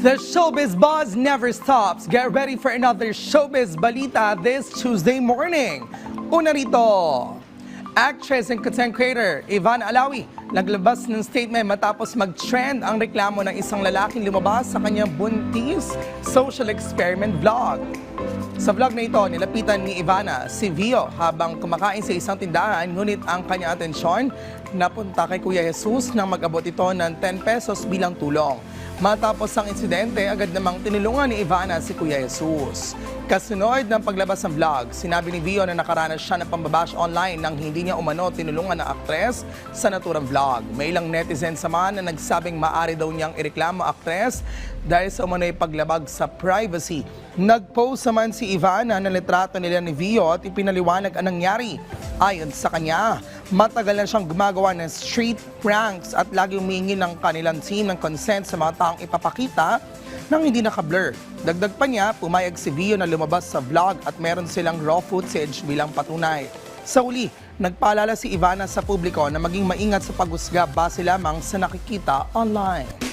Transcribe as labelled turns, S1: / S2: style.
S1: The showbiz buzz never stops. Get ready for another showbiz balita this Tuesday morning. Una rito, actress and content creator Ivan Alawi naglabas ng statement matapos mag-trend ang reklamo ng isang lalaking lumabas sa kanyang buntis social experiment vlog. Sa vlog na ito, nilapitan ni Ivana si Vio habang kumakain sa isang tindahan ngunit ang kanyang atensyon napunta kay Kuya Jesus nang mag-abot ito ng 10 pesos bilang tulong. Matapos ang insidente, agad namang tinulungan ni Ivana si Kuya Jesus. Kasunod ng paglabas ng vlog, sinabi ni Vio na nakaranas siya ng pambabash online nang hindi niya umano tinulungan ng aktres sa naturang vlog. May ilang netizens naman na nagsabing maaari daw niyang ireklamo aktres dahil sa umano'y paglabag sa privacy. Nag-post naman si Ivana ng litrato nila ni Vio at ipinaliwanag ang nangyari. Ayon sa kanya, matagal na siyang gumagawa ng street pranks at lagi humingi ng kanilang team ng consent sa mga taong ipapakita nang hindi naka-blur. Dagdag pa niya, pumayag si Vio na lumabas sa vlog at meron silang raw footage bilang patunay. Sa uli, nagpaalala si Ivana sa publiko na maging maingat sa paghusga base lamang sa nakikita online.